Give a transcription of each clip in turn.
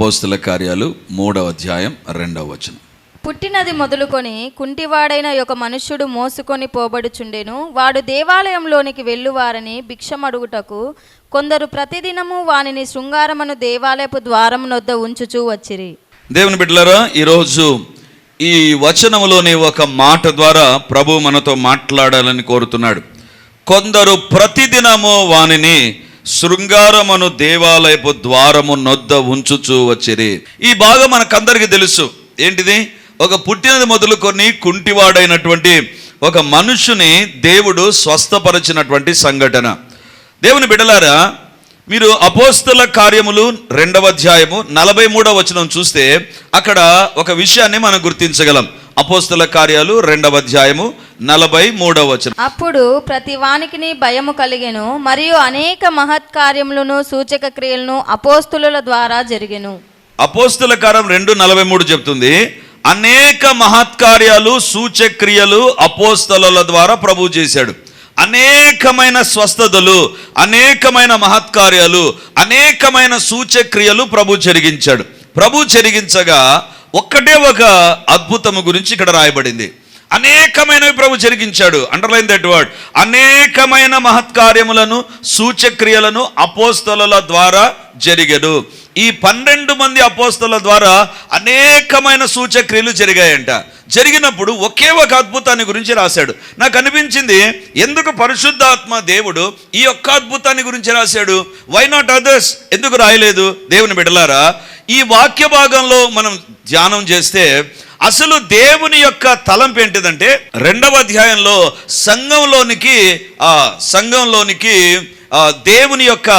అపోస్తుల కార్యాలు మూడవ అధ్యాయం రెండవ వచనం. పుట్టినది మొదలుకొని కుంటివాడైన ఒక మనుష్యుడు మోసుకొని పోబడుచుండెను. వాడు దేవాలయంలోనికి వెళ్ళువారని భిక్షమడుగుటకు కొందరు ప్రతిదినము వానిని శృంగారమను దేవాలయపు ద్వారమునొద్ద ఉంచుచూ వచ్చిరి. దేవుని బిడ్డలారా ఈరోజు ఈ వచనములోని ఒక మాట ద్వారా ప్రభు మనతో మాట్లాడాలని కోరుతున్నాడు. కొందరు ప్రతిదినము వానిని శృంగారమును దేవాలయపు ద్వారము నొద్ద ఉంచుచూ వచ్చిరి. ఈ భాగం మనకందరికీ తెలుసు. ఏంటిది? ఒక పుట్టినది మొదలుకొని కుంటివాడైనటువంటి ఒక మనుషుని దేవుడు స్వస్థపరిచినటువంటి సంఘటన. దేవుని బిడలారా మీరు అపోస్తల కార్యములు రెండవ అధ్యాయము నలభై మూడవ వచనం చూస్తే అక్కడ ఒక విషయాన్ని మనం గుర్తించగలం. అపోస్తల కార్యాలు రెండవ అధ్యాయము నలభై మూడవ వచనం. అప్పుడు ప్రతి వానికిని భయము కలిగెను మరియు అనేక మహత్కార్యములను సూచక క్రియలను అపోస్తుల ద్వారా జరిగెను. అపోస్తల కార్యం రెండు నలభై మూడు చెప్తుంది. అనేక మహత్కార్యాలు సూచక్రియలు అపోస్తల ద్వారా ప్రభు చేశాడు. అనేకమైన స్వస్థతలు అనేకమైన మహత్కార్యాలు అనేకమైన సూచక్రియలు ప్రభు జరిగించాడు. ప్రభు జరిగించగా ఒక్కటే ఒక అద్భుతము గురించి ఇక్కడ రాయబడింది. అనేకమైనవి ప్రభు జరిగించాడు. అండర్లైన్ దట్ వర్డ్ అనేకమైన మహత్కార్యములను సూచక్రియలను అపోస్తల ద్వారా జరిగెను. ఈ పన్నెండు మంది అపోస్తల ద్వారా అనేకమైన సూచక్రియలు జరిగాయంట. జరిగినప్పుడు ఒకే ఒక అద్భుతాన్ని గురించి రాశాడు. నాకు అనిపించింది ఎందుకు పరిశుద్ధాత్మ దేవుడు ఈ ఒక్క అద్భుతాన్ని గురించి రాశాడు? వై నాట్ అదర్స్ ఎందుకు రాయలేదు? దేవుని బిడలారా ఈ వాక్య భాగంలో మనం ధ్యానం చేస్తే అసలు దేవుని యొక్క తలంపు ఏంటిదంటే రెండవ అధ్యాయంలో సంఘంలోనికి ఆ సంఘంలోనికి దేవుని యొక్క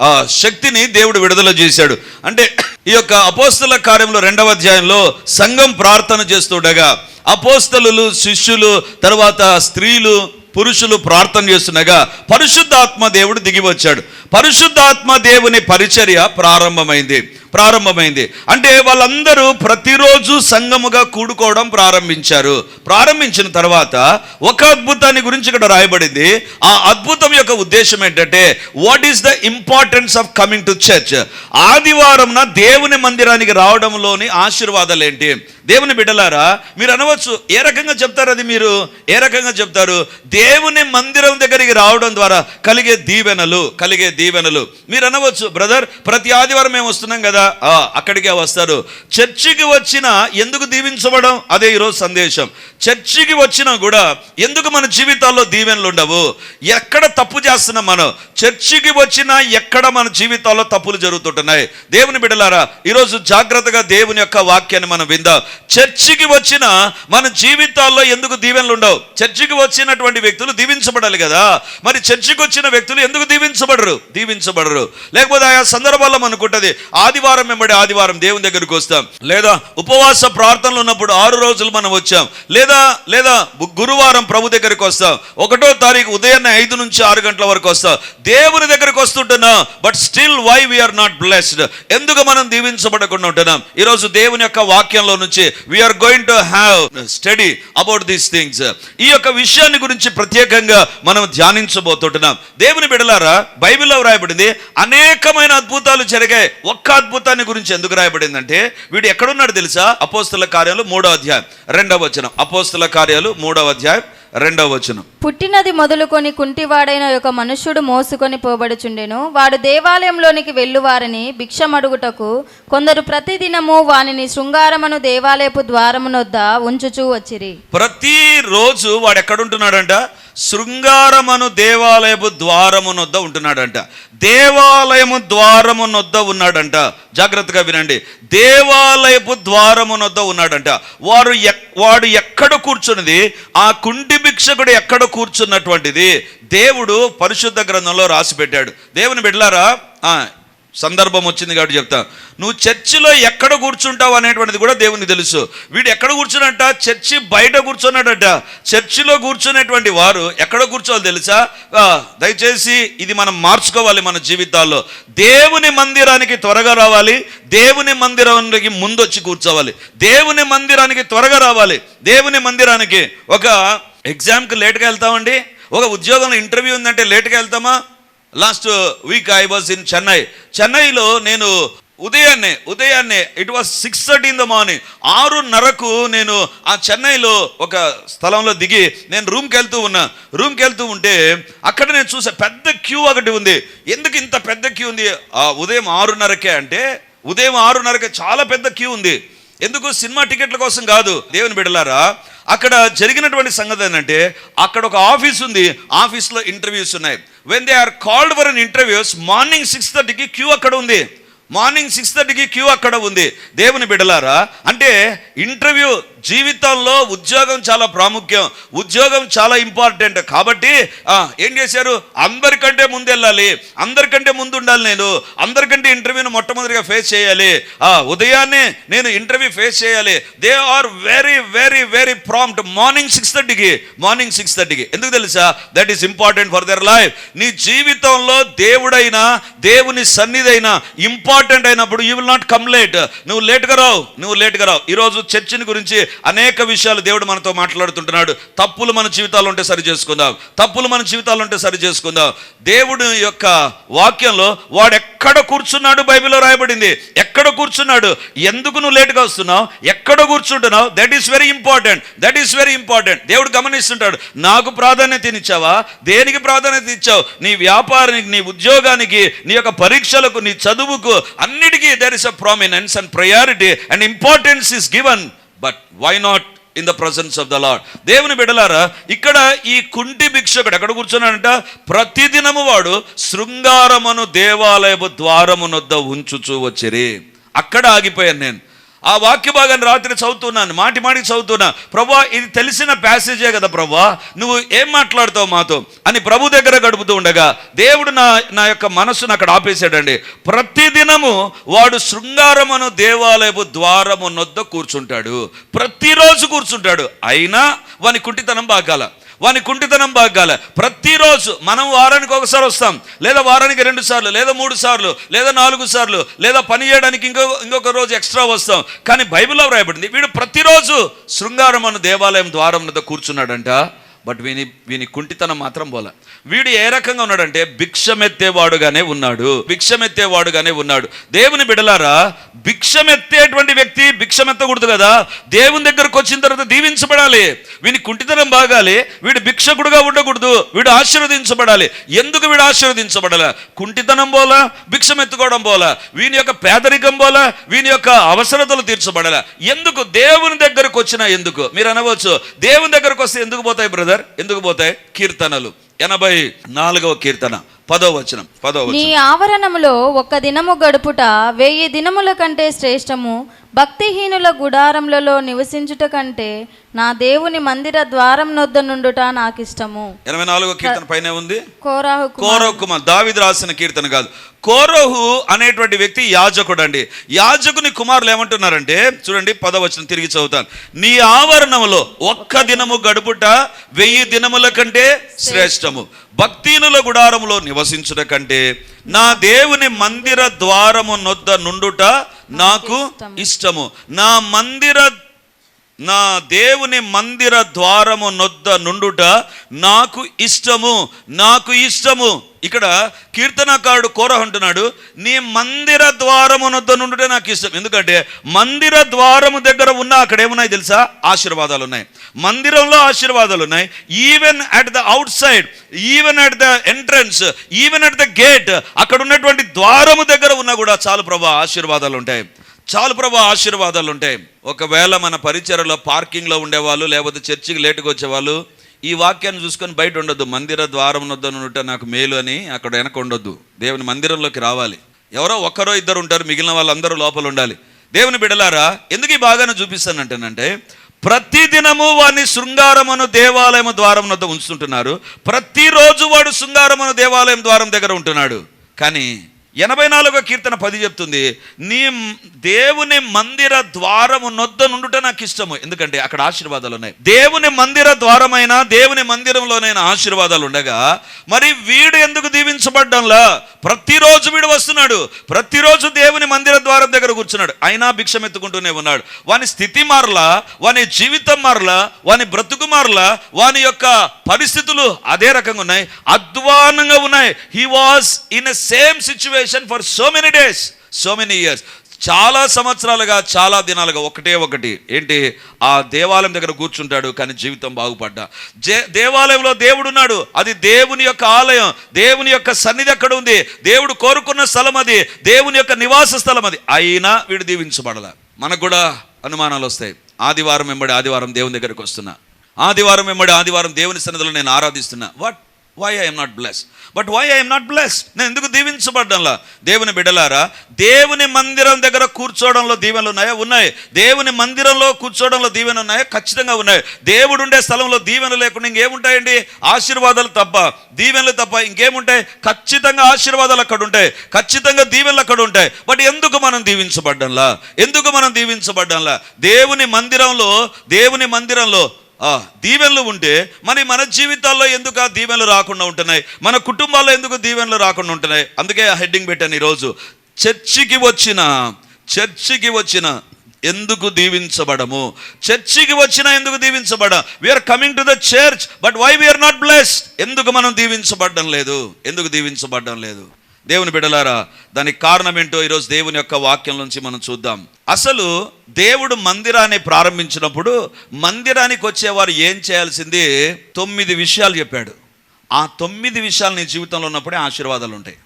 ఆ శక్తిని దేవుడు విడుదల చేశాడు. అంటే ఈ యొక్క అపోస్తల కార్యంలో రెండవ అధ్యాయంలో సంఘం ప్రార్థన చేస్తుండగా అపోస్తలు శిష్యులు తర్వాత స్త్రీలు పురుషులు ప్రార్థన చేస్తుండగా పరిశుద్ధాత్మ దేవుడు దిగి వచ్చాడు పరిశుద్ధాత్మ దేవుని పరిచర్య ప్రారంభమైంది. ప్రారంభమైంది. అంటే వాళ్ళందరూ ప్రతిరోజు సంఘముగా కూడుకోవడం ప్రారంభించారు. ప్రారంభించిన తర్వాత ఒక అద్భుతాన్ని గురించి ఇక్కడ రాయబడింది. ఆ అద్భుతం యొక్క ఉద్దేశం ఏంటంటే what is the importance of coming to church ఆదివారంన దేవుని మందిరానికి రావడంలోని ఆశీర్వాదాలు ఏంటి? దేవుని బిడ్డలారా మీరు అనవచ్చు ఏ రకంగా చెప్తారు అది మీరు? ఏ రకంగా చెప్తారు? దేవుని మందిరం దగ్గరికి రావడం ద్వారా కలిగే దీవెనలు కలిగే దీవెనలు. మీరు అనవచ్చు బ్రదర్ ప్రతి ఆదివారం మేము వస్తున్నాం కదా ఆ, అక్కడికే వస్తారు. చర్చికి వచ్చిన ఎందుకు దీవించబడం? అదే ఈరోజు సందేశం. చర్చికి వచ్చినా కూడా ఎందుకు మన జీవితాల్లో దీవెనలు ఉండవు ఎక్కడ తప్పు చేస్తున్నాం మనం? చర్చికి వచ్చినా ఎక్కడ మన జీవితాల్లో తప్పులు జరుగుతుంటున్నాయి? దేవుని బిడలారా ఈరోజు జాగ్రత్తగా దేవుని యొక్క వాక్యాన్ని మనం విందాం. చర్చికి వచ్చిన మన జీవితాల్లో ఎందుకు దీవెనలు ఉండవు చర్చికి వచ్చినటువంటి వ్యక్తులు దీవించబడాలి కదా. మరి చర్చికి వచ్చిన వ్యక్తులు ఎందుకు దీవించబడరు? దీవించబడరు. లేకపోతే ఆయా సందర్భాల్లో అనుకుంటుంది ఆదివారం వెంబడి ఆదివారం దేవుని దగ్గరికి వస్తాం. లేదా ఉపవాస ప్రార్థనలు ఉన్నప్పుడు ఆరు రోజులు మనం వచ్చాం. లేదా లేదా గురువారం ప్రభు దగ్గరికి వస్తాం. ఒకటో తారీఖు ఉదయాన్నే ఐదు నుంచి ఆరు గంటల వరకు వస్తాం. దేవుని దగ్గరికి వస్తుంటున్నాం but still why we are not blessed ఎందుకు మనం దీవించబడకుండా ఉంటున్నాం? ఈరోజు దేవుని యొక్క వాక్యంలో నుంచి we are going to have study about these things ఈ యొక్క విషయాన్ని గురించి ప్రత్యేకంగా మనం ధ్యానించబోతుంటున్నాం. దేవుని బిడలారా బైబిల్లో వ్రాయబడింది అనేకమైన అద్భుతాలు జరిగాయి. ఒక్క అద్భుతాన్ని గురించి ఎందుకు రాయబడిందంటే వీడు ఎక్కడున్నాడు తెలుసా? అపోస్తుల కార్యాలు మూడో అధ్యాయం. రెండవ వచనం. అపోస్తుల కార్యాలు మూడవ అధ్యాయం రెండవ వచనం. పుట్టినది మొదలుకొని కుంటివాడైన ఒక మనుష్యుడు మోసుకొని పోబడుచుండెను. వాడు దేవాలయంలోనికి వెళ్ళువారని భిక్షమడుగుటకు కొందరు ప్రతిదినము వానిని శృంగారమను దేవాలయపు ద్వారమునొద్ద ఉంచుచూ వచ్చిరి. ప్రతిరోజు వాడు ఎక్కడుంటున్నాడంట? శృంగారమను దేవాలయపు ద్వారమునొద్ద ఉంటున్నాడంట. దేవాలయము ద్వారమునొద్ద ఉన్నాడంట. జాగ్రత్తగా వినండి. దేవాలయపు ద్వారమునొద్ద ఉన్నాడంట. వారు ఎక్- వాడు ఎక్కడ కూర్చున్నది? ఆ కుంటి భిక్షకుడు ఎక్కడ కూర్చున్నటువంటిది? దేవుడు పరిశుద్ధ గ్రంథంలో రాసి పెట్టాడు. దేవుని బిడ్డలారా సందర్భం వచ్చింది కాబట్టి చెప్తా నువ్వు చర్చిలో ఎక్కడ కూర్చుంటావు అనేటువంటిది కూడా దేవునికి తెలుసు. వీడు ఎక్కడ కూర్చున్నట్ట చర్చి బయట కూర్చున్నాడట. చర్చిలో కూర్చునేటువంటి వారు ఎక్కడ కూర్చోవాలి తెలుసా? దయచేసి ఇది మనం మార్చుకోవాలి మన జీవితాల్లో. దేవుని మందిరానికి త్వరగా రావాలి. దేవుని మందిరానికి ముందు వచ్చి కూర్చోవాలి. దేవుని మందిరానికి త్వరగా రావాలి. దేవుని మందిరానికి ఒక ఎగ్జామ్కి లేట్గా వెళ్తామండి. ఒక ఉద్యోగంలో ఇంటర్వ్యూ ఉందంటే లేట్గా వెళ్తామా? Last week I was in Chennai చెన్నైలో నేను ఉదయాన్నే ఉదయాన్నే it was six thirty in the morning ఆరున్నరకు నేను ఆ చెన్నైలో ఒక స్థలంలో దిగి నేను రూమ్కి వెళ్తూ ఉన్నా. రూమ్కి వెళ్తూ ఉంటే అక్కడ నేను చూసా పెద్ద క్యూ ఒకటి ఉంది. ఎందుకు ఇంత పెద్ద క్యూ ఉంది? ఆ ఉదయం ఆరున్నరకే అంటే ఉదయం ఆరున్నరకే చాలా పెద్ద క్యూ ఉంది. ఎందుకు? సినిమా టికెట్ల కోసం కాదు. దేవుని బిడలారా అక్కడ జరిగినటువంటి సంగతి ఏంటంటే అక్కడ ఒక ఆఫీస్ ఉంది. ఆఫీస్లో ఇంటర్వ్యూస్ ఉన్నాయి. When they are called for an interviews morning six థర్టీకి క్యూ అక్కడ ఉంది. మార్నింగ్ సిక్స్ థర్టీకి క్యూ అక్కడ ఉంది. దేవుని బిడలారా అంటే ఇంటర్వ్యూ జీవితంలో ఉద్యోగం చాలా ప్రాముఖ్యం ఉద్యోగం చాలా ఇంపార్టెంట్. కాబట్టి ఆ, ఏం చేశారు? అందరికంటే ముందు వెళ్ళాలి. అందరికంటే ముందు ఉండాలి నేను. అందరికంటే ఇంటర్వ్యూను మొట్టమొదటిగా ఫేస్ చేయాలి. ఆ ఉదయాన్నే నేను ఇంటర్వ్యూ ఫేస్ చేయాలి. They are very very very prompt morning six థర్టీకి మార్నింగ్ సిక్స్ థర్టీకి ఎందుకు తెలుసా? That is important for their life నీ జీవితంలో దేవుడైనా దేవుని సన్నిధైనా ఇంపార్టెంట్ అయినప్పుడు you will not come late నువ్వు లేట్గా రావు నువ్వు లేట్గా రావు. ఈరోజు చర్చిని గురించి అనేక విషయాలు దేవుడు మనతో మాట్లాడుతుంటున్నాడు. తప్పులు మన జీవితాలు ఉంటే సరి చేసుకుందాం. తప్పులు మన జీవితాలు ఉంటే సరి చేసుకుందాం. దేవుడు యొక్క వాక్యంలో వాడు ఎక్కడ కూర్చున్నాడు బైబిల్లో రాయబడింది. ఎక్కడ కూర్చున్నాడు? ఎందుకు నువ్వు లేట్గా వస్తున్నావు? ఎక్కడ కూర్చుంటున్నావు? That is very important that is very important దేవుడు గమనిస్తుంటాడు. నాకు ప్రాధాన్యత ఇచ్చావా? దేనికి ప్రాధాన్యత ఇచ్చావు? నీ వ్యాపారానికి నీ ఉద్యోగానికి నీ యొక్క పరీక్షలకు నీ చదువుకు అన్నిటికీ there is a prominence and priority and importance is given but why not in the presence of the Lord దేవుని బిడలారా ఇక్కడ ఈ కుంటి భిక్షకుడు ఎక్కడ కూర్చున్నాడంట? ప్రతిదినము వాడు శృంగారమును దేవాలయపు ద్వారమునొద్ద ఉంచుచూ వచ్చిరి. అక్కడ ఆగిపోయాను నేను. ఆ వాక్య భాగాన్ని రాత్రి చదువుతున్నాను మాటి మాటికి చదువుతున్నా ప్రభా ఇది తెలిసిన ప్యాసేజే కదా ప్రభా? నువ్వు ఏం మాట్లాడతావు మాతో? అని ప్రభు దగ్గర గడుపుతూ ఉండగా దేవుడు నా నా యొక్క మనస్సును అక్కడ ఆపేశాడండి. ప్రతిదినము వాడు శృంగారమును దేవాలయపు ద్వారము నొద్ద కూర్చుంటాడు. ప్రతిరోజు కూర్చుంటాడు. అయినా వాని కుంటితనం బాగాల. వాని కుంటితనం బాగాల. ప్రతిరోజు మనం వారానికి ఒకసారి వస్తాం. లేదా వారానికి రెండు సార్లు లేదా మూడు సార్లు లేదా నాలుగు సార్లు లేదా పని చేయడానికి ఇంకో ఇంకొక రోజు ఎక్స్ట్రా వస్తాం. కానీ బైబిల్లో వ్రాయబడింది వీడు ప్రతిరోజు శృంగారం అను దేవాలయం ద్వారం మీద కూర్చున్నాడంట. బట్ వీని వీని కుంటితనం మాత్రం పోల. వీడు ఏ రకంగా ఉన్నాడంటే భిక్షమెత్తేవాడుగానే ఉన్నాడు భిక్షమెత్తేవాడుగానే ఉన్నాడు. దేవుని బిడలారా భిక్షమెత్తేటువంటి వ్యక్తి భిక్షమెత్తకూడదు కదా. దేవుని దగ్గరకు వచ్చిన తర్వాత దీవించబడాలి. వీని కుంటితనం బాగాలి వీడు భిక్షకుడుగా ఉండకూడదు వీడు ఆశీర్వదించబడాలి. ఎందుకు వీడు ఆశీర్వదించబడాలి? కుంటితనం పోలా భిక్షమెత్తుకోవడం పోలా. వీని యొక్క పేదరికం పోలా వీని యొక్క అవసరతలు తీర్చబడాలి. ఎందుకు? దేవుని దగ్గరకు వచ్చినా ఎందుకు? మీరు అనవచ్చు దేవుని దగ్గరకు వస్తే ఎందుకు పోతాయి బ్రదర్ ఎందుకు పోతాయి కీర్తనలు. ఎనభై నాలుగవ కీర్తన పదో వచనం పదో నీ ఆవరణములో ఒక్క దినము గడుపుట వెయ్యి దినముల కంటే శ్రేష్టము భక్తిహీనుల గుడారములలో నివసించుట కంటే నా దేవుని మందిర ద్వారం నొద్ద నుండుట నాకిష్టము. ఎనభై నాలుగో కీర్తన పైన ఉంది? కోరాహు కోరహు కుమార్. దావిది రాసిన కీర్తన కాదు. కోరహు అనేటువంటి వ్యక్తి యాజకుడు అండి యాజకుని కుమారులు ఏమంటున్నారంటే చూడండి పదవచనం తిరిగి చదువుతాను. నీ ఆవరణములో ఒక్క దినము గడుపుట వెయ్యి దినముల కంటే శ్రేష్టము. భక్తినుల గుడారములో నివసించుట కంటే నా దేవుని మందిర ద్వారము నొద్ద నుండుట నాకు ఇష్టము. నా మందిర నా దేవుని మందిర ద్వారము నొద్ద నుండుట నాకు ఇష్టము నాకు ఇష్టము. ఇక్కడ కీర్తనకారుడు కోర అంటున్నాడు నీ మందిర ద్వారము నొద్ద నుండుట నాకు ఇష్టం. ఎందుకంటే మందిర ద్వారము దగ్గర ఉన్న అక్కడ ఏమున్నాయి తెలుసా? ఆశీర్వాదాలు ఉన్నాయి. మందిరంలో ఆశీర్వాదాలు ఉన్నాయి. Even at the outside even at the entrance even at the gate అక్కడ ఉన్నటువంటి ద్వారము దగ్గర ఉన్నా కూడా చాలు ప్రభా ఆశీర్వాదాలు ఉంటాయి. చాలు ప్రభా ఆశీర్వాదాలు ఉంటాయి ఒకవేళ మన పరిచయలో పార్కింగ్లో ఉండేవాళ్ళు లేకపోతే చర్చికి లేటుగా వచ్చేవాళ్ళు ఈ వాక్యాన్ని చూసుకొని బయట ఉండొద్దు. మందిర ద్వారం వద్దనుంట నాకు మేలు అని అక్కడ వెనక ఉండొద్దు. దేవుని మందిరంలోకి రావాలి. ఎవరో ఒక్కరో ఇద్దరు ఉంటారు మిగిలిన వాళ్ళందరూ లోపల ఉండాలి. దేవుని బిడలారా ఎందుకు ఈ బాగానే చూపిస్తానంటేనంటే ప్రతి దినము వాడిని శృంగారమును దేవాలయము ద్వారం వద్ద ఉంచుతుంటున్నారు. ప్రతిరోజు వాడు శృంగారమును దేవాలయం ద్వారం దగ్గర ఉంటున్నాడు. కానీ ఎనభై నాలుగో కీర్తన పది చెప్తుంది నీ దేవుని మందిర ద్వారము నొద్ద నుండుట నాకు ఇష్టము. ఎందుకంటే అక్కడ ఆశీర్వాదాలు ఉన్నాయి. దేవుని మందిర ద్వారమైన దేవుని మందిరంలోనైనా ఆశీర్వాదాలు ఉండగా మరి వీడు ఎందుకు దీవించబడ్డంలా? ప్రతిరోజు వీడు వస్తున్నాడు. ప్రతిరోజు దేవుని మందిర ద్వారం దగ్గర కూర్చున్నాడు. అయినా భిక్షం ఎత్తుకుంటూనే ఉన్నాడు. వాని స్థితి మారలా వాని జీవితం మారలా వాని బ్రతుకు మారలా వాని యొక్క పరిస్థితులు అదే రకంగా ఉన్నాయి. అధ్వానంగా ఉన్నాయి. He was in a same situation location for so many days so many years చాలా సంవత్సరాలుగా చాలా దినాలుగా ఒకటే ఒకటి. ఏంటి? ఆ దేవాలయం దగ్గర కూర్చుంటాడు కానీ జీవితం బాగుపడ్డా. జే దేవాలయంలో దేవుడు ఉన్నాడు అది దేవుని యొక్క ఆలయం. దేవుని యొక్క సన్నిధి అక్కడ ఉంది. దేవుడు కోరుకున్న స్థలం అది. దేవుని యొక్క నివాస స్థలం అది. అయినా వీడు దీవించబడల. మనకు కూడా అనుమానాలు వస్తాయి. ఆదివారం వెంబడి ఆదివారం దేవుని దగ్గరికి వస్తున్నా. ఆదివారం వెంబడి ఆదివారం దేవుని సన్నిధిలో నేను ఆరాధిస్తున్నా. What why I'm not bless but why I'm not bless నేను ఎందుకు దీవించబడ్డంలా? దేవుని బిడలారా దేవుని మందిరం దగ్గర కూర్చోవడంలో దీవెనలు ఉన్నాయా? ఉన్నాయి. దేవుని మందిరంలో కూర్చోవడంలో దీవెనలు ఉన్నాయా? ఖచ్చితంగా ఉన్నాయి. దేవుడు ఉండే స్థలంలో దీవెనలు లేకుండా ఇంకేముంటాయండి? ఆశీర్వాదాలు తప్ప. దీవెనలు తప్ప ఇంకేముంటాయి? ఖచ్చితంగా ఆశీర్వాదాలు అక్కడ ఉంటాయి. ఖచ్చితంగా దీవెనలు అక్కడ ఉంటాయి. బట్ ఎందుకు మనం దీవించబడ్డంలా? ఎందుకు మనం దీవించబడ్డంలా? దేవుని మందిరంలో దేవుని మందిరంలో దీవెనలు ఉంటే మరి మన జీవితాల్లో ఎందుకు ఆ దీవెనలు రాకుండా ఉంటున్నాయి? మన కుటుంబాల్లో ఎందుకు దీవెనలు రాకుండా ఉంటున్నాయి? అందుకే ఆ హెడ్డింగ్ పెట్టాను ఈరోజు. చర్చికి వచ్చిన చర్చికి వచ్చిన ఎందుకు దీవించబడము? చర్చికి వచ్చిన ఎందుకు దీవించబడ? We are coming to the church but why we are not blessed ఎందుకు మనం దీవించబడడం లేదు? ఎందుకు దీవించబడడం లేదు? దేవుని బిడలారా దానికి కారణం ఏంటో ఈరోజు దేవుని యొక్క వాక్యం నుంచి మనం చూద్దాం. అసలు దేవుడు మందిరాన్ని ప్రారంభించినప్పుడు మందిరానికి వచ్చేవారు ఏం చేయాల్సింది? తొమ్మిది విషయాలు చెప్పాడు. ఆ తొమ్మిది విషయాలు నీ జీవితంలో ఉన్నప్పుడే ఆశీర్వాదాలు ఉంటాయి.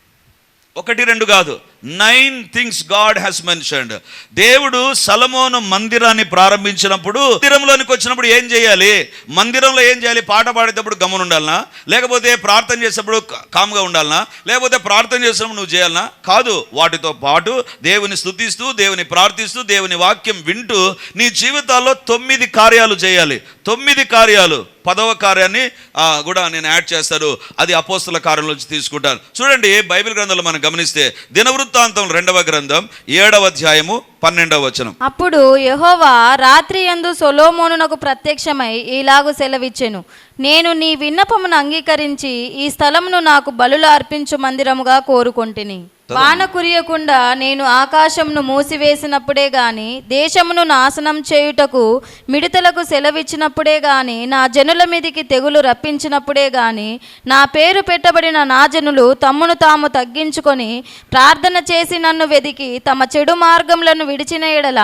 ఒకటి రెండు కాదు. Nine things God has mentioned దేవుడు సలమోను మందిరాన్ని ప్రారంభించినప్పుడు మందిరంలోనికి వచ్చినప్పుడు ఏం చేయాలి? మందిరంలో ఏం చేయాలి? పాట పాడేటప్పుడు గమనం ఉండాలనా? లేకపోతే ప్రార్థన చేసినప్పుడు కామ్గా ఉండాలనా? లేకపోతే ప్రార్థన చేసినప్పుడు నువ్వు చేయాలనా? కాదు. వాటితో పాటు దేవుని స్థుతిస్తూ దేవుని ప్రార్థిస్తూ దేవుని వాక్యం వింటూ నీ జీవితాల్లో తొమ్మిది కార్యాలు చేయాలి. తొమ్మిది కార్యాలు. పదవ కార్యాన్ని కూడా నేను యాడ్ చేస్తాను అది అపోస్తుల కార్యంలోంచి తీసుకుంటాను. చూడండి బైబిల్ గ్రంథంలో మనం గమనిస్తే దినవృత్తాంతం రెండవ గ్రంథం ఏడవ అధ్యాయము పన్నెండవ వచనం. అప్పుడు యహోవా రాత్రి ఎందు సొలోమోనునకు ప్రత్యక్షమై ఇలాగు సెలవిచ్చెను. నేను నీ విన్నపమును అంగీకరించి ఈ స్థలమును నాకు బలులు అర్పించు మందిరముగా కోరుకొంటిని. వాన కురియకుండా నేను ఆకాశంను మూసివేసినప్పుడే గాని దేశమును నాశనం చేయుటకు మిడతలకు సెలవిచ్చినప్పుడే గాని నా జనుల మీదికి తెగులు రప్పించినప్పుడే గాని నా పేరు పెట్టబడిన నా జనులు తమ్మును తాము తగ్గించుకొని ప్రార్థన చేసి నన్ను వెదికి తమ చెడు మార్గములను విడిచిన ఎడల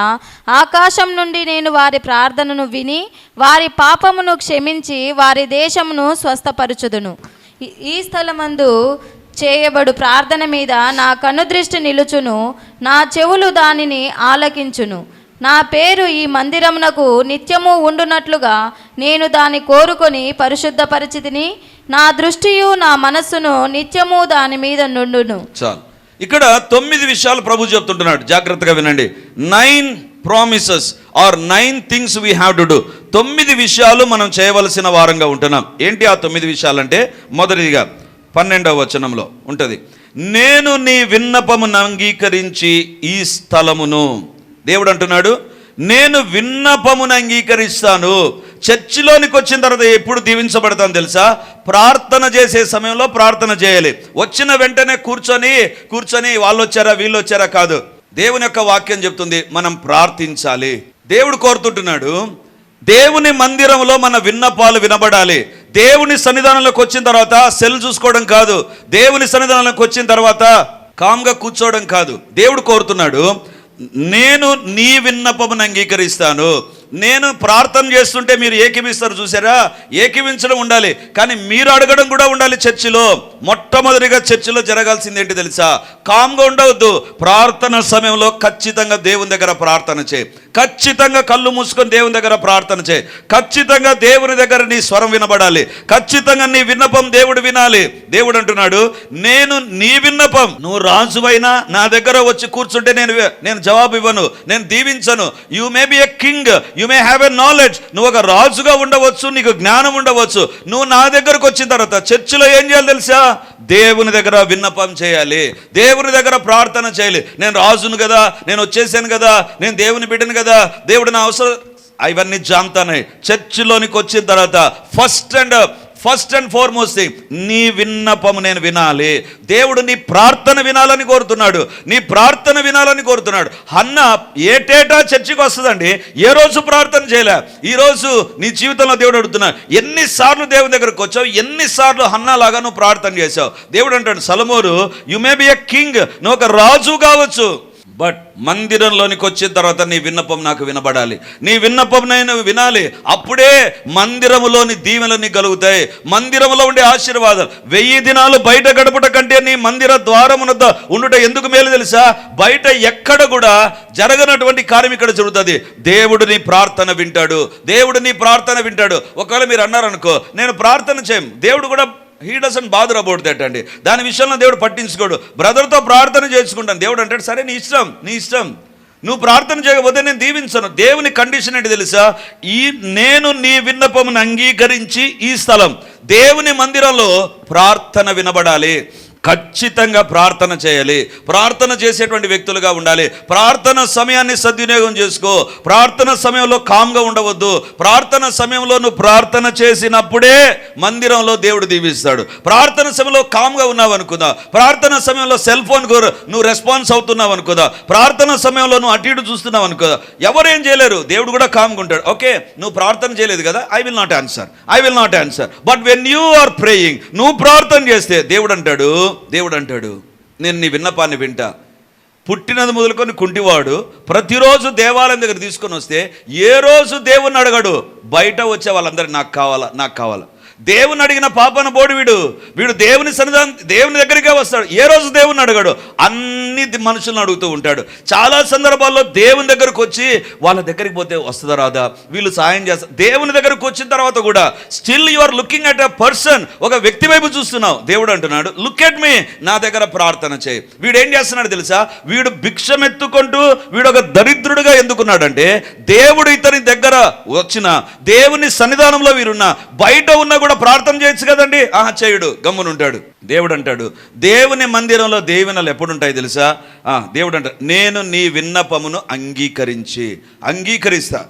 ఆకాశం నుండి నేను వారి ప్రార్థనను విని వారి పాపమును క్షమించి వారి దేశమును స్వస్థపరచుదును. ఈ- ఈ స్థలమందు చేయబడు ప్రార్థన మీద నా కనుదృష్టి నిలుచును నా చెవులు దానిని ఆలకించును. నా పేరు ఈ మందిరమునకు నిత్యము ఉండునట్లుగా నేను దాన్ని కోరుకొని పరిశుద్ధపరిచితిని నా దృష్టియు నా మనస్సును నిత్యము దాని మీద నుండును. చాలు. ఇక్కడ తొమ్మిది విషయాలు ప్రభు చెప్తుంటున్నాడు. జాగ్రత్తగా వినండి. Nine promises or nine things we have to do తొమ్మిది విషయాలు మనం చేయవలసిన వారంగా ఉంటున్నాం. ఏంటి ఆ తొమ్మిది విషయాలంటే? మొదటిదిగా పన్నెండవ వచనంలో ఉంటుంది. నేను నీ విన్నపమును అంగీకరించి ఈ స్థలమును దేవుడు అంటున్నాడు నేను విన్నపమును అంగీకరిస్తాను. చర్చిలోనికి వచ్చిన తర్వాత ఎప్పుడు దీవించబడతాను తెలుసా? ప్రార్థన చేసే సమయంలో ప్రార్థన చేయాలి. వచ్చిన వెంటనే కూర్చొని కూర్చొని వాళ్ళు వచ్చారా వీళ్ళు వచ్చారా కాదు. దేవుని యొక్క వాక్యం చెప్తుంది మనం ప్రార్థించాలి. దేవుడు కోరుతుంటున్నాడు దేవుని మందిరంలో మన విన్నపాలు వినబడాలి. దేవుని సన్నిధానంలోకి వచ్చిన తర్వాత సెల్ చూసుకోవడం కాదు దేవుని సన్నిధానంలోకి వచ్చిన తర్వాత కామ్గా కూర్చోవడం కాదు. దేవుడు కోరుతున్నాడు నేను నీ విన్నపమును అంగీకరిస్తాను. నేను ప్రార్థన చేస్తుంటే మీరు ఏకీవిస్తారు చూసారా? ఏకీవించడం ఉండాలి. కానీ మీరు అడగడం కూడా ఉండాలి చర్చిలో. మొట్టమొదటిగా చర్చిలో జరగాల్సింది ఏంటి తెలుసా? కామ్గా ఉండవద్దు. ప్రార్థన సమయంలో ఖచ్చితంగా దేవుని దగ్గర ప్రార్థన చేయి. ఖచ్చితంగా కళ్ళు మూసుకొని దేవుని దగ్గర ప్రార్థన చేయి. ఖచ్చితంగా దేవుని దగ్గర నీ స్వరం వినబడాలి. ఖచ్చితంగా నీ విన్నపం దేవుడు వినాలి. దేవుడు అంటున్నాడు నేను నీ విన్నపం. నువ్వు రాజువైనా నా దగ్గర వచ్చి కూర్చుంటే నేను నేను జవాబు ఇవ్వను. నేను దీవించను. You may be a king you may have a knowledge నువ్వు ఒక రాజుగా ఉండవచ్చు నీకు జ్ఞానం ఉండవచ్చు. నువ్వు నా దగ్గరకు వచ్చిన తర్వాత చర్చిలో ఏం చేయాలి తెలుసా? దేవుని దగ్గర విన్నపం చేయాలి. దేవుని దగ్గర ప్రార్థన చేయాలి. నేను రాజును కదా నేను వచ్చేసాను కదా నేను దేవుని బిడ్డను కదా దేవుడు నా అవసరం అవన్నీ జాంతానే. చర్చిలోనికి వచ్చిన తర్వాత first and first and foremost thing నీ విన్నపము నేను వినాలి. దేవుడు నీ ప్రార్థన వినాలని కోరుతున్నాడు. నీ ప్రార్థన వినాలని కోరుతున్నాడు. అన్న ఏటేటా చర్చికి వస్తుందండి? ఏ రోజు ప్రార్థన చేయలే? ఈ రోజు నీ జీవితంలో దేవుడు అడుగుతున్నాడు ఎన్నిసార్లు దేవుని దగ్గరకు వచ్చావు? ఎన్నిసార్లు హన్నా లాగా నువ్వు ప్రార్థన చేసావు దేవుడు అంటాడు సలమూరు you may be a king నువ్వు ఒక రాజు కావచ్చు. బట్ మందిరంలోనికి వచ్చిన తర్వాత నీ విన్నపం నాకు వినబడాలి. నీ విన్నపం నేను వినాలి. అప్పుడే మందిరములోని దీవెనలు కలుగుతాయి. మందిరములో ఉండే ఆశీర్వాదాలు. వెయ్యి దినాలు బయట గడపట కంటే నీ మందిర ద్వారమునద్ద ఉండుట ఎందుకు మేలు తెలుసా? బయట ఎక్కడ కూడా జరగనటువంటి కార్యం ఇక్కడ జరుగుతుంది. దేవుడు నీ ప్రార్థన వింటాడు. దేవుడు నీ ప్రార్థన వింటాడు. ఒకవేళ మీరు అన్నారనుకో నేను ప్రార్థన చేయం. దేవుడు కూడా he doesn't bother about that అండి. దాని విషయంలో దేవుడు పట్టించుకోడు. బ్రదర్తో ప్రార్థన చేసుకుంటాను. దేవుడు అంటాడు సరే నీ ఇష్టం నీ ఇష్టం. నువ్వు ప్రార్థన చేయకపోతే నేను దీవించను. దేవుని కండిషన్ ఏంటి తెలుసా? ఈ నేను నీ విన్నపమును అంగీకరించి ఈ స్థలం దేవుని మందిరంలో ప్రార్థన వినబడాలి. ఖచ్చితంగా ప్రార్థన చేయాలి. ప్రార్థన చేసేటువంటి వ్యక్తులుగా ఉండాలి. ప్రార్థన సమయాన్ని సద్వినియోగం చేసుకో. ప్రార్థన సమయంలో కామ్గా ఉండవద్దు. ప్రార్థన సమయంలో నువ్వు ప్రార్థన చేసినప్పుడే మందిరంలో దేవుడు దీవిస్తాడు. ప్రార్థన సమయంలో కామ్గా ఉన్నావు అనుకుందా ప్రార్థన సమయంలో సెల్ ఫోన్ నువ్వు రెస్పాన్స్ అవుతున్నావు అనుకుందా ప్రార్థన సమయంలో నువ్వు అటు ఇటు చూస్తున్నావు అనుకుందా ఎవరు ఏం చేయలేరు. దేవుడు కూడా కామ్గా ఉంటాడు. ఓకే నువ్వు ప్రార్థన చేయలేదు కదా? I will not answer I will not answer but when you are praying నువ్వు ప్రార్థన చేస్తే దేవుడు అంటాడు దేవుడు అంటాడు నేను నీ విన్నపాన్ని వింటా. పుట్టినది మొదలుకొని కుంటివాడు ప్రతిరోజు దేవాలయం దగ్గర తీసుకొని వస్తే ఏ రోజు దేవుణ్ణి అడగడు. బయట వచ్చే వాళ్ళందరూ నాకు కావాలా నాకు కావాలా. దేవుని అడిగిన పాపన బోడు వీడు. వీడు దేవుని సన్నిధానం దేవుని దగ్గరికే వస్తాడు. ఏ రోజు దేవుని అడగాడు? అన్ని మనుషులను అడుగుతూ ఉంటాడు. చాలా సందర్భాల్లో దేవుని దగ్గరకు వచ్చి వాళ్ళ దగ్గరికి పోతే వస్తుందా రాదా? వీళ్ళు సాయం చేస్తారు దేవుని దగ్గరకు వచ్చిన తర్వాత కూడా still you are looking at a person ఒక వ్యక్తి వైపు చూస్తున్నావు. దేవుడు అంటున్నాడు లుక్ ఎట్ మీ నా దగ్గర ప్రార్థన చేయి. వీడు ఏం చేస్తున్నాడు తెలుసా? వీడు భిక్షం ఎత్తుకుంటూ వీడు ఒక దరిద్రుడిగా ఎందుకున్నాడంటే దేవుడు ఇతని దగ్గర వచ్చిన దేవుని సన్నిధానంలో వీరున్న బయట ఉన్న కూడా ప్రార్థన చేయొచ్చు కదండి. ఆహా చేయుడు గమ్మునుంటాడు. దేవుడు అంటాడు దేవుని మందిరంలో దేవునలు ఎప్పుడు ఉంటాయి తెలుసా? ఆ, దేవుడు అంటాడు నేను నీ విన్నపమును అంగీకరించి అంగీకరిస్తా.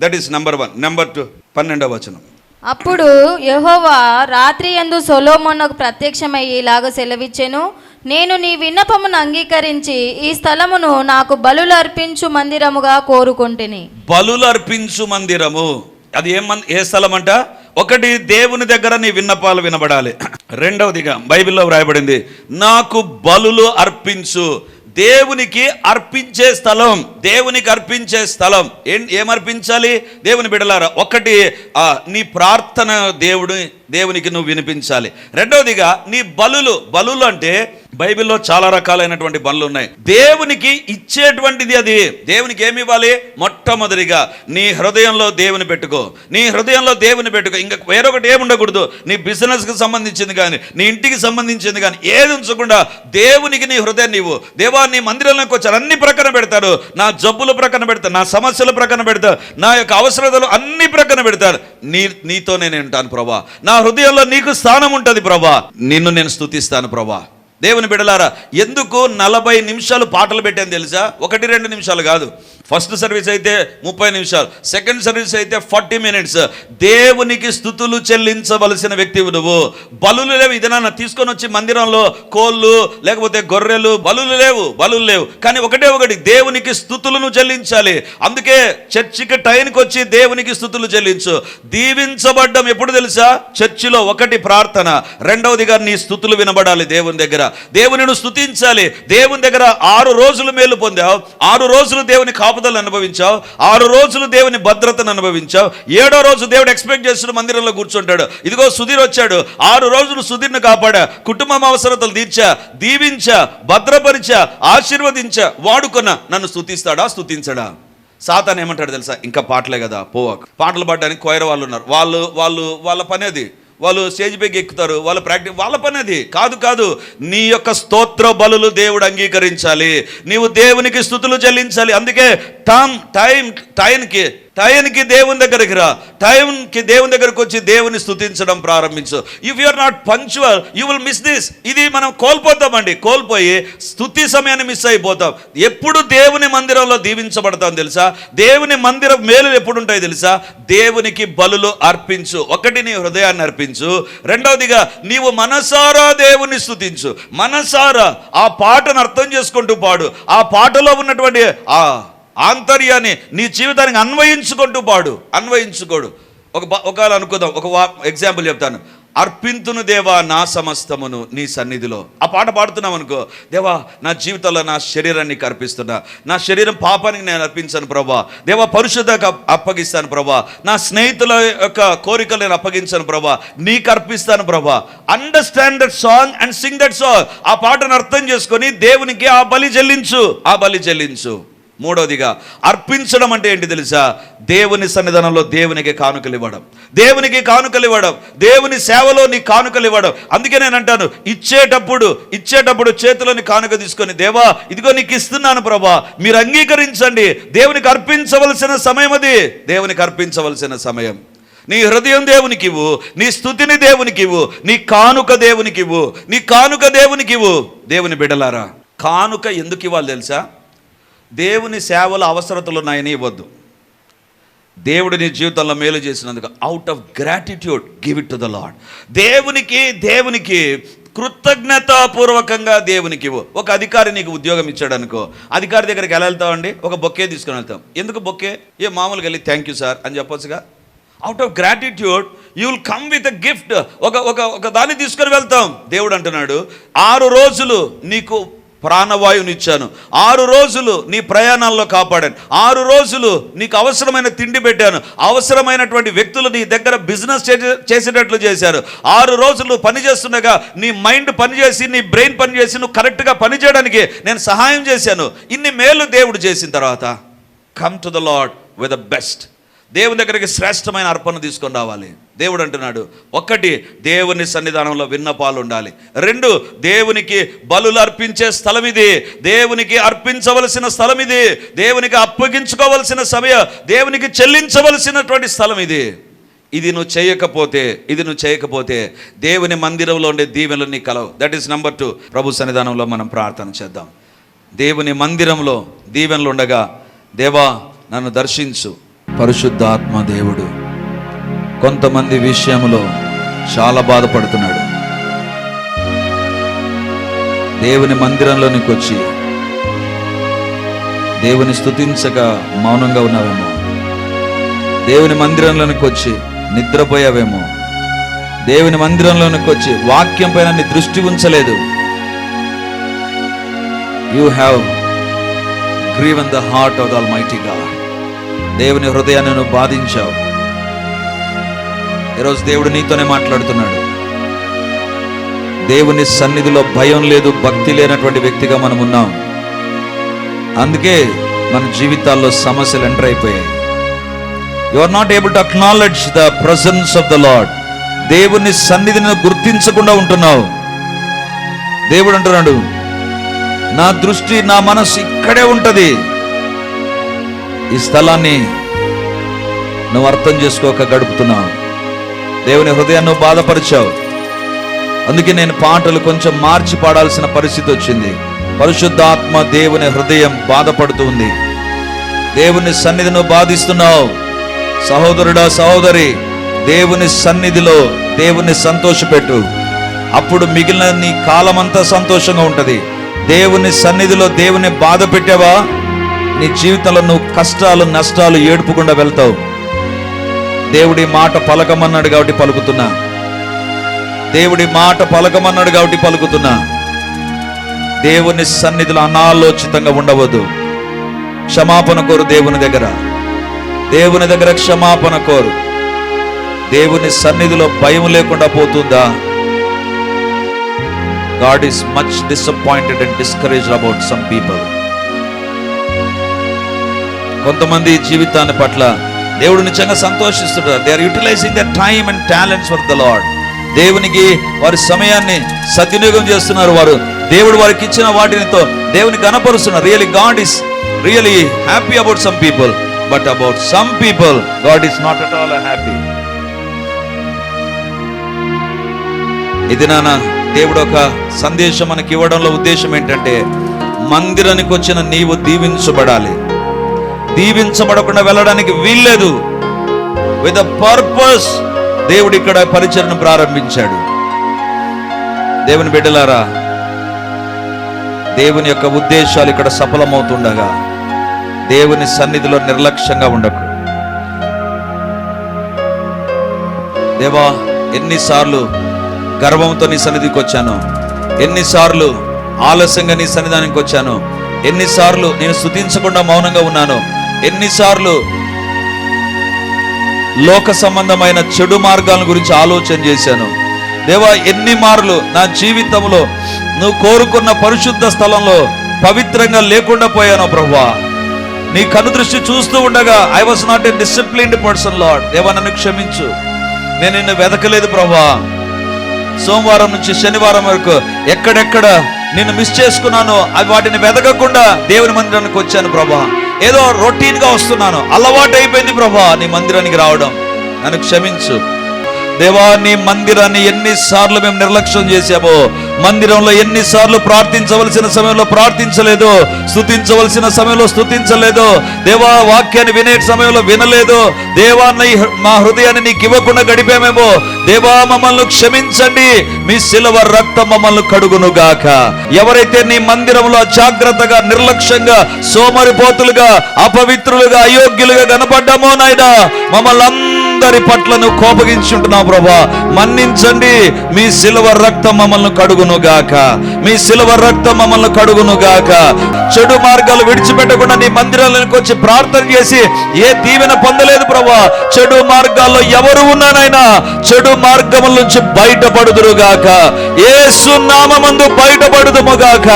That is number one number two పన్నెండవ వచనం. అప్పుడు యెహోవా రాత్రి యందు సొలోమోనుకు ప్రత్యక్షమయ్యి ఇలాగ సెలవిచ్చెను నేను నీ విన్నపమును అంగీకరించి ఈ స్థలమును నాకు బలులు అర్పించు మందిరముగా కోరుకుంటుని. బలులు అర్పించు మందిరము. అది ఏ ఏ స్థలం అంట ఒకటి దేవుని దగ్గర నీ విన్నపాలు వినబడాలి. రెండవదిగా బైబిల్లో వ్రాయబడింది నాకు బలులు అర్పించు. దేవునికి అర్పించే స్థలం దేవునికి అర్పించే స్థలం. ఏం ఏమర్పించాలి? దేవుని బిడలారా ఒకటి ఆ, నీ ప్రార్థన దేవుడు దేవునికి నువ్వు వినిపించాలి. రెండవదిగా నీ బలులు బలులు అంటే బైబిల్లో చాలా రకాలైనటువంటి బలులు ఉన్నాయి. దేవునికి ఇచ్చేటువంటిది అది. దేవునికి ఏమి ఇవ్వాలి? మొట్టమొదటిగా నీ హృదయంలో దేవుని పెట్టుకో. నీ హృదయంలో దేవుని పెట్టుకో. ఇంకా వేరొకటి ఏమి ఉండకూడదు. నీ బిజినెస్కి సంబంధించింది కానీ నీ ఇంటికి సంబంధించింది కానీ ఏది ఉంచకుండా దేవునికి నీ హృదయం నీవు దేవా నీ మందిరంలోకి వచ్చారు అన్ని ప్రక్కన పెడతారు. నా జబ్బుల ప్రక్కన పెడతారు. నా సమస్యల ప్రక్కన పెడతారు. నా యొక్క అవసరతలు అన్ని ప్రక్కన పెడతారు. నీ నీతో నేను ఉంటాను ప్రభా. నా హృదయంలో నీకు స్థానం ఉంటుంది ప్రభా. నిన్ను నేను స్థుతిస్తాను ప్రభా. దేవుని బిడలారా ఎందుకు నలభై నిమిషాలు పాటలు పెట్టాను తెలుసా? ఒకటి రెండు నిమిషాలు కాదు. ఫస్ట్ సర్వీస్ అయితే ముప్పై నిమిషాలు. సెకండ్ సర్వీస్ అయితే ఫార్టీ మినిట్స్. దేవునికి స్థుతులు చెల్లించవలసిన వ్యక్తివి నువ్వు. బలులు లేవు. ఇది నాన్న తీసుకొని వచ్చి మందిరంలో కోళ్ళు లేకపోతే గొర్రెలు బలులు లేవు బలులు లేవు. కానీ ఒకటే ఒకటి దేవునికి స్థుతులను చెల్లించాలి. అందుకే చర్చికి టైంకి వచ్చి దేవునికి స్థుతులు చెల్లించు. దీవించబడ్డం ఎప్పుడు తెలుసా? చర్చిలో ఒకటి ప్రార్థన. రెండవదిగా నీ స్థుతులు వినబడాలి దేవుని దగ్గర. దేవుని స్థుతించాలి. దేవుని దగ్గర ఆరు రోజులు మేలు పొందావు. ఆరు రోజులు దేవుని ఆపదలు అనుభవించావు ఆరు రోజులు దేవుని భద్రతను అనుభవించావు ఏడో రోజు దేవుడు ఎక్స్పెక్ట్ చేస్తున్న మందిరంలో కూర్చుంటాడు. ఇదిగో సుధీర్ వచ్చాడు ఆరు రోజులు సుధీర్ను కాపాడా కుటుంబం అవసరతలు తీర్చా దీవించా భద్రపరిచా ఆశీర్వదించా వాడుకున్నా నన్ను స్థుతిస్తాడా స్థుతించడా సాతాన్ ఏమంటాడు తెలుసా? ఇంకా పాటలే కదా పోవాకు. పాటలు పాడడానికి కోయర వాళ్ళు ఉన్నారు వాళ్ళు వాళ్ళు వాళ్ళ పని అది వాళ్ళు స్టేజ్ పైకి ఎక్కుతారు వాళ్ళ ప్రాక్టీస్ వాళ్ళ పని అది. కాదు కాదు. నీ యొక్క స్తోత్ర బలులు దేవుడు అంగీకరించాలి. నీవు దేవునికి స్థుతులు చెల్లించాలి. అందుకే టైం టైం టైంకి టైంకి దేవుని దగ్గరికి రా. టైంకి దేవుని దగ్గరకు వచ్చి దేవుని స్థుతించడం ప్రారంభించు. If you're not punctual you will miss this ఇది మనం కోల్పోతామండి కోల్పోయి స్తుతి సమయాన్ని మిస్ అయిపోతాం. ఎప్పుడు దేవుని మందిరంలో దీవించబడతాం తెలుసా? దేవుని మందిరం మేలు ఎప్పుడు ఉంటాయి తెలుసా? దేవునికి బలులు అర్పించు. ఒకటి నీ హృదయాన్ని అర్పించు. రెండవదిగా నీవు మనసారా దేవుని స్థుతించు మనసారా ఆ పాటను అర్థం చేసుకుంటూ పాడు. ఆ పాటలో ఉన్నటువంటి ఆ ఆంతర్యాన్ని నీ జీవితానికి అన్వయించుకుంటూ పాడు అన్వయించుకోడు. ఒక ఒకవేళ అనుకుందాం ఒక వా ఎగ్జాంపుల్ చెప్తాను. అర్పింతును దేవా నా సమస్తమును నీ సన్నిధిలో. ఆ పాట పాడుతున్నాం అనుకో దేవా నా జీవితంలో నా శరీరాన్ని నీకు అర్పిస్తున్నా. నా శరీరం పాపానికి నేను అర్పించాను ప్రభా. దేవా పరిశుద్ధకు అప్పగిస్తాను ప్రభా. నా స్నేహితుల యొక్క కోరికలు నేను అప్పగించాను ప్రభా. నీకు అర్పిస్తాను ప్రభా. Understand that song and sing that song ఆ పాటను అర్థం చేసుకొని దేవునికి ఆ బలి చెల్లించు ఆ బలి చెల్లించు. మూడవదిగా అర్పించడం అంటే ఏంటి తెలుసా? దేవుని సన్నిధానంలో దేవునికి కానుకలు ఇవ్వడం. దేవునికి కానుకలు ఇవ్వడం. దేవుని సేవలో నీ కానుకలు ఇవ్వడం. అందుకే నేను అంటాను ఇచ్చేటప్పుడు ఇచ్చేటప్పుడు చేతిలోని కానుక తీసుకొని దేవా ఇదిగో నీకు ఇస్తున్నాను ప్రభా మీరు అంగీకరించండి. దేవునికి అర్పించవలసిన సమయం అది. దేవునికి అర్పించవలసిన సమయం. నీ హృదయం దేవునికి ఇవ్వు నీ స్థుతిని దేవునికి ఇవ్వు నీ కానుక దేవునికి ఇవ్వు నీ కానుక దేవునికి ఇవ్వు. దేవుని బిడలారా కానుక ఎందుకు ఇవ్వాలి తెలుసా? దేవుని సేవల అవసరతలు ఉన్నాయని ఇవ్వద్దు. దేవుడు నీ జీవితంలో మేలు చేసినందుకు out of gratitude give it to the Lord దేవునికి దేవునికి కృతజ్ఞతాపూర్వకంగా దేవునికి ఇవ్వు. ఒక అధికారి నీకు ఉద్యోగం ఇచ్చాడు అనుకో. అధికారి దగ్గరికి ఎలా వెళ్తామండి ఒక బొక్కే తీసుకుని వెళ్తాం. ఎందుకు బొక్కే ఏ మామూలుగా వెళ్ళి థ్యాంక్ యూ సార్ అని చెప్పొచ్చుగా? Out of gratitude you will come with a gift ఒక ఒక ఒక దాన్ని తీసుకొని వెళ్తాం. దేవుడు అంటున్నాడు ఆరు రోజులు నీకు ప్రాణవాయువుని ఇచ్చాను ఆరు రోజులు నీ ప్రయాణాల్లో కాపాడాను. ఆరు రోజులు నీకు అవసరమైన తిండి పెట్టాను. అవసరమైనటువంటి వ్యక్తులు నీ దగ్గర బిజినెస్ చేసేటట్లు చేశారు. ఆరు రోజులు పని చేస్తుండగా నీ మైండ్ పనిచేసి నీ బ్రెయిన్ పనిచేసి నువ్వు కరెక్ట్గా పనిచేయడానికి నేను సహాయం చేశాను. ఇన్ని మేలు దేవుడు చేసిన తర్వాత come to the Lord with the best దేవుని దగ్గరికి శ్రేష్టమైన అర్పణ తీసుకొని రావాలి. దేవుడు అంటున్నాడు ఒకటి దేవుని సన్నిధానంలో విన్నపాలు ఉండాలి. రెండు దేవునికి బలులు అర్పించే స్థలం ఇది. దేవునికి అర్పించవలసిన స్థలం ఇది. దేవునికి అప్పగించుకోవలసిన సమయం దేవునికి చెల్లించవలసినటువంటి స్థలం ఇది. ఇది నువ్వు చేయకపోతే ఇది నువ్వు చేయకపోతే దేవుని మందిరంలో ఉండే దీవెనలు నీ కలవు. దట్ ఈస్ నెంబర్ టూ ప్రభు సన్నిధానంలో మనం ప్రార్థన చేద్దాం. దేవుని మందిరంలో దీవెనలు ఉండగా దేవా నన్ను దర్శించు. పరిశుద్ధాత్మ దేవుడు. కొంతమంది విషయంలో చాలా బాధపడుతున్నాడు. దేవుని మందిరంలోనికి వచ్చి దేవుని స్థుతించక మౌనంగా ఉన్నావేమో. దేవుని మందిరంలోనికి వచ్చి నిద్రపోయావేమో. దేవుని మందిరంలోనికి వచ్చి వాక్యం పైన నీ దృష్టి ఉంచలేదు. You have grieved the heart of the mighty God. దేవుని హృదయాన్ని నువ్వు బాధించావు. ఈరోజు దేవుడు నీతోనే మాట్లాడుతున్నాడు. దేవుని సన్నిధిలో భయం లేదు భక్తి లేనటువంటి వ్యక్తిగా మనం ఉన్నాం. అందుకే మన జీవితాల్లో సమస్యలు ఎంటర్ అయిపోయాయి. You are not able to acknowledge the presence of the Lord దేవుని సన్నిధిని గుర్తించకుండా ఉంటున్నావు. దేవుడు అంటున్నాడు నా దృష్టి నా మనసు ఇక్కడే ఉంటది. ఈ స్థలాన్ని నువ్వు అర్థం చేసుకోక గడుపుతున్నావు. దేవుని హృదయాన్ని నువ్వు బాధపరిచావు. అందుకే నేను పాటలు కొంచెం మార్చి పాడాల్సిన పరిస్థితి వచ్చింది. పరిశుద్ధాత్మ దేవుని హృదయం బాధపడుతుంది దేవుని సన్నిధి నువ్వు బాధిస్తున్నావు. సహోదరుడా సహోదరి దేవుని సన్నిధిలో దేవుని సంతోషపెట్టు అప్పుడు మిగిలిన నీ కాలమంతా సంతోషంగా ఉంటుంది. దేవుని సన్నిధిలో దేవుని బాధ పెట్టావా? నీ జీవితంలో నువ్వు కష్టాలు నష్టాలు ఏడుపుకుండా వెళ్తావు. దేవుడి మాట పలకమన్నాడు కాబట్టి పలుకుతున్నా. దేవుడి మాట పలకమన్నాడు కాబట్టి పలుకుతున్నా. దేవుని సన్నిధిలో అనాలోచితంగా ఉండవద్దు. క్షమాపణ కోరు దేవుని దగ్గర. దేవుని దగ్గర క్షమాపణ కోరు. దేవుని సన్నిధిలో భయం లేకుండా పోతుందా? God is much disappointed and discouraged about some people. కొంతమంది జీవితాన్ని పట్ల దేవుడు నిజంగా సంతోషిస్తుంటారు. They are utilising the time and talents for the Lord దేవునికి వారి సమయాన్ని సద్వినియోగం చేస్తున్నారు వారు. దేవుడు వారికి ఇచ్చిన వాటినితో దేవుని కనపరుస్తున్నారు. Really God is really happy about some people but about some people God is not at all happy ఇది నాన్న దేవుడు ఒక సందేశం మనకి ఇవ్వడంలో ఉద్దేశం ఏంటంటే మందిరానికి వచ్చిన నీవు దీవించబడాలి. దీవించబడకుండా వెళ్ళడానికి వీల్లేదు. విత్ పర్పస్ దేవుడు ఇక్కడ పరిచయను ప్రారంభించాడు. దేవుని బిడ్డలారా దేవుని యొక్క ఉద్దేశాలు ఇక్కడ సఫలమవుతుండగా దేవుని సన్నిధిలో నిర్లక్ష్యంగా ఉండకు. దేవా ఎన్నిసార్లు గర్వంతో నీ సన్నిధికి వచ్చాను ఎన్నిసార్లు ఆలస్యంగా నీ సన్నిధానికి వచ్చాను ఎన్నిసార్లు నేను స్థుతించకుండా మౌనంగా ఉన్నాను ఎన్నిసార్లు లోక సంబంధమైన చెడు మార్గాల గురించి ఆలోచన చేశాను. దేవా ఎన్ని మార్లు నా జీవితంలో నువ్వు కోరుకున్న పరిశుద్ధ స్థలంలో పవిత్రంగా లేకుండా పోయాను ప్రభువా. నీ కనుదృష్టి చూస్తూ ఉండగా I was not a disciplined person Lord దేవా నన్ను క్షమించు. నేను నిన్ను వెతకలేదు ప్రభా సోమవారం నుంచి శనివారం వరకు ఎక్కడెక్కడ నిన్ను మిస్ చేసుకున్నానో అవి వాటిని వెతకకుండా దేవుని మందిరానికి వచ్చాను ప్రభా ఏదో రొటీన్గా వస్తున్నాను. అలవాటు అయిపోయింది ప్రభా నీ మందిరానికి రావడం. నన్ను క్షమించు. దేవా నీ మందిరాన్ని ఎన్నిసార్లు మేము నిర్లక్ష్యం చేశామో మందిరంలో ఎన్నిసార్లు ప్రార్థించవలసిన సమయంలో ప్రార్థించలేదు స్తుతించవలసిన సమయంలో స్తుతించలేదు. దేవా వాక్యాన్ని వినే సమయంలో వినలేదు. దేవా మా హృదయాన్ని నీకు ఇవ్వకుండా గడిపామేమో. దేవా మమ్మల్ని క్షమించండి. మీ శిలవ రక్తం మమ్మల్ని కడుగును గాక. ఎవరైతే నీ మందిరంలో జాగ్రత్తగా నిర్లక్ష్యంగా సోమరిపోతులుగా అపవిత్రులుగా అయోగ్యులుగా కనపడ్డామో నాయనా మమ్మల్ని అందరి పట్ల నువ్వు కోపగించుంటున్నావు ప్రభా. మన్నించండి. మీ సిలువ రక్తం మమ్మల్ని కడుగును గాక. మీ సిలువ రక్తం మమ్మల్ని కడుగును గాక. చెడు మార్గాలు విడిచిపెట్టకుండా నీ మందిరాలకు వచ్చి ప్రార్థన చేసి ఏ దీవెన పొందలేదు ప్రభా. చెడు మార్గాల్లో ఎవరు ఉన్నానైనా చెడు మార్గముల నుంచి బయటపడుదురు గాక. ఏసు సున్నామందు బయటపడుదుము గాక.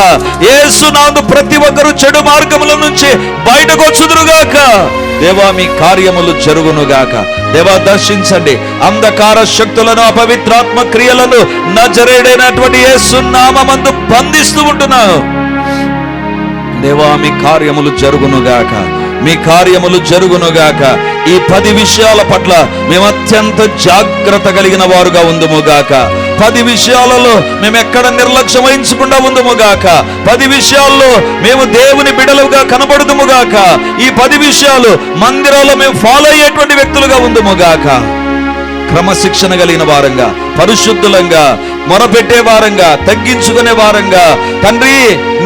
ఏ సునామందు ప్రతి ఒక్కరు చెడు మార్గముల నుంచి బయటకొచ్చుదురు గాక. దేవా మీ కార్యములు జరుగును గాక. దేవా దర్శించండి. అంధకార శక్తులను అపవిత్రాత్మ క్రియలను నజరేడైనటువంటి ఏ సున్నామందు బంధిస్తూ ఉంటున్నాను. దేవా మీ కార్యములు జరుగునుగాక మీ కార్యములు జరుగునుగాక ఈ పది విషయాల పట్ల మేము అత్యంత జాగ్రత్త కలిగిన వారుగా ఉందుముగాక పది విషయాలలో మేము ఎక్కడ నిర్లక్ష్యం వహించకుండా ఉందముగాక పది విషయాల్లో మేము దేవుని బిడలుగా కనబడుదుముగాక ఈ పది విషయాలు మందిరాల్లో మేము ఫాలో అయ్యేటువంటి వ్యక్తులుగా ఉందుముగాక క్రమశిక్షణ కలిగిన వారంగా పరిశుద్ధులంగా మొరపెట్టే వారంగా తగ్గించుకునే వారంగా తండ్రి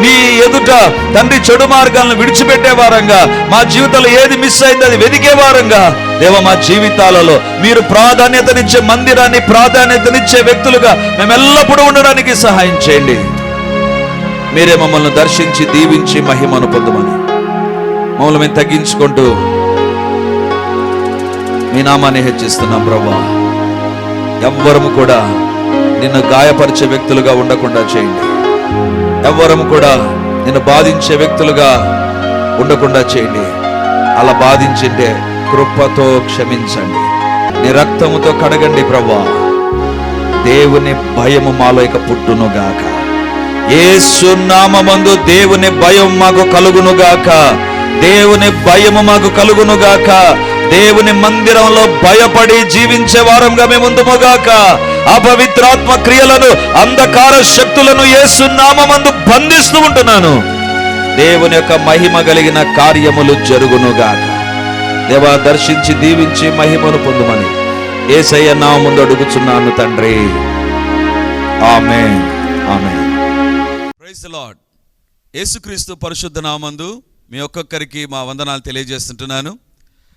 నీ ఎదుట తండ్రి చెడు మార్గాలను విడిచిపెట్టే వారంగా మా జీవితంలో ఏది మిస్ అయింది అది వెతికే వారంగా దేవ మా జీవితాలలో మీరు ప్రాధాన్యతనిచ్చే మందిరాన్ని ప్రాధాన్యతనిచ్చే వ్యక్తులుగా మేము ఎల్లప్పుడూ ఉండడానికి సహాయం చేయండి. మీరే మమ్మల్ని దర్శించి దీవించి మహిమను పొందమని. మమ్మల్ని మేము తగ్గించుకుంటూ మీ నామాన్ని హెచ్చిస్తున్నాం ప్రభా. ఎవ్వరము కూడా నిన్ను గాయపరిచే వ్యక్తులుగా ఉండకుండా చేయండి. ఎవ్వరము కూడా నిన్ను బాధించే వ్యక్తులుగా ఉండకుండా చేయండి. అలా బాధించింటే కృపతో క్షమించండి. నీ రక్తముతో కడగండి ప్రభా. దేవుని భయము మాలో ఇక పుట్టునుగాక ఏ సున్నామందు దేవుని భయం మాకు కలుగునుగాక దేవుని భయము మాకు కలుగునుగాక దేవుని మందిరంలో భయపడి జీవించే వారంగా మేము ముందుమగాక అపవిత్రాత్మ క్రియలను అంధకార శక్తులను యేసు నామమందు బంధిస్తూ ఉంటున్నాను. దేవుని యొక్క మహిమ కలిగిన కార్యములు జరుగునుగాక. దేవా దర్శించి దీవించి మహిమను పొందుమని ఏసయ్య నా ముందు అడుగుచున్నాను తండ్రి. ఆమె ఆమె ప్రైజ్ యేసుక్రీస్తు పరిశుద్ధ నామందు మీ ఒక్కొక్కరికి మా వందనాలు తెలియజేస్తుంటున్నాను.